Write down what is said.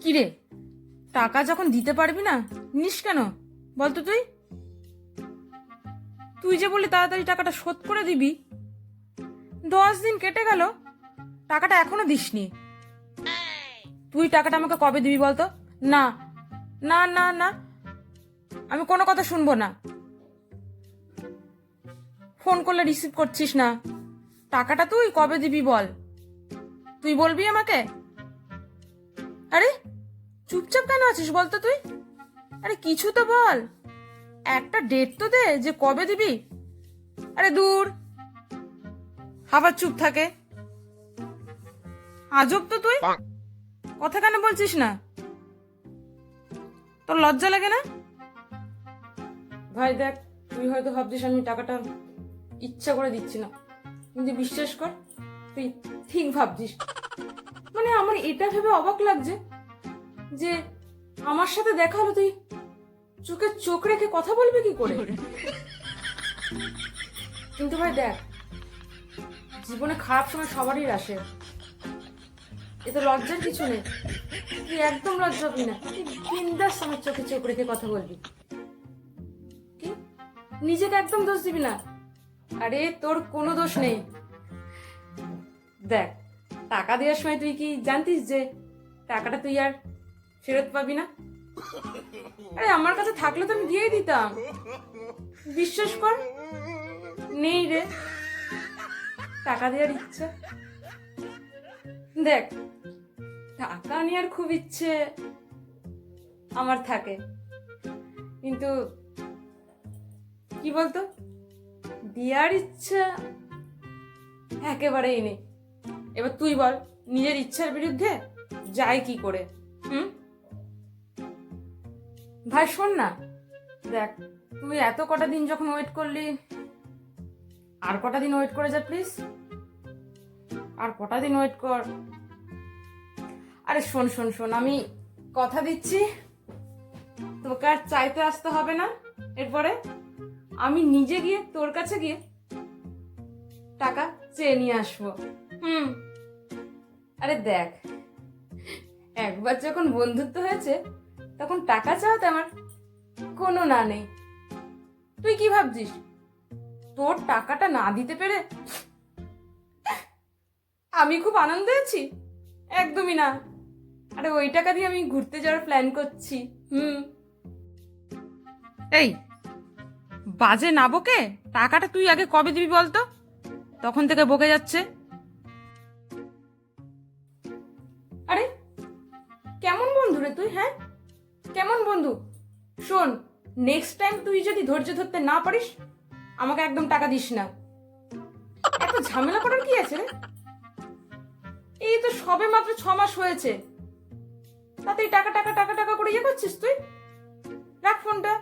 কিরে? টাকা যখন দিতে পারবি না, নিস কেন? বলতো তুই। তুই যে বললি তাড়াতাড়ি টাকাটা শোধ করে দিবি। দশ দিন কেটে গেল, টাকাটা এখনও দিসনি। তুই টাকাটা আমাকে কবে দিবি বলতো? না না না না, আমি কোনো কথা শুনব না। ফোন করলে রিসিভ করছিস না। টাকাটা তুই কবে দিবি বল। তুই বলবি আমাকে? আরে চুপচাপ কেন আছিস বলতো তুই? আরে কিছু তো বল। একটা ডেট তো দে যে কবে দিবি। আরে দূর। আবার চুপ থাকে। আজব তো তুই। কথা কেন বলছিস না? তোর লজ্জা লাগে না? ভাই দেখ তুই হয়তো ভাবছিস আমি টাকাটা ইচ্ছা করে দিচ্ছি না। কিন্তু বিশ্বাস কর তুই ঠিক ভাবছিস। মানে আমার এটা ভেবে অবাক লাগছে যে আমার সাথে দেখা হলো তুই চোখে চোখ রেখে কথা বলবি কি করে? কিন্তু ভাই দেখ, জীবনে খারাপ সময় সবারই আসে। এতে লজ্জার কিছু নেই। তুই একদম লজ্জা পাবি না। তুই বিন্দাস আমার চোখে চোখ রেখে কথা বলবি। কি? নিজেকে একদম দোষ দিবি না। আরে তোর কোনো দোষ নেই। দেখ টাকা দেওয়ার সময় তুই কি জানতিস যে টাকাটা তুই আর ফেরত পাবি না? আরে, আমার কাছে থাকলে তো আমি দিয়েই দিতাম। বিশ্বাস কর, নেই রে। টাকা দেওয়ার ইচ্ছা। দেখ, টাকা নেওয়ার খুব ইচ্ছে আমার থাকে। কিন্তু কি বলতো? দেওয়ার ইচ্ছা একেবারেই নেই। এবার তুই বল, নিজের ইচ্ছার বিরুদ্ধে যাই কি করে? হুম? ভাই, শোন না। দেখ, তুই এত কটা দিন যখন ওয়েট করলি, আর কটা দিন ওয়েট করে যা প্লিজ আর কটা দিন ওয়েট কর। আরে শোন শোন শোন, আমি কথা দিচ্ছি। তোকে আর চাইতে আসতে হবে না। এরপরে আমি নিজে গিয়ে তোর কাছে গিয়ে টাকা চেয়ে নিয়ে আসব। হুম। আরে দেখ, একবার যখন বন্ধুত্ব হয়েছে, তখন টাকা চাওয়াতে আমার কোনো না নেই। তুই কি ভাবছিস? তোর টাকাটা না দিতে পেরে আমি খুব আনন্দ আছি? একদমই না। আরে ওই টাকা দিয়ে আমি ঘুরতে যাওয়ার প্ল্যান করছি, হুম। এই, বাজে না বকে টাকাটা তুই আগে কবে দিবি বলতো? তখন থেকে বকে যাচ্ছে। বন্ধু রে তুই হ্যাঁ? কেমন বন্ধু? শোন নেক্সট টাইম তুই যদি ধৈর্য ধরতে না পারিস, আমাকে একদম টাকা দিস না। এত ঝামেলা করার কি আছে এই তো সবে মাত্র ছ মাস হয়েছে। তাতে টাকা টাকা টাকা টাকা করে ইয়ে করছিস তুই? রাখ ফোনটা।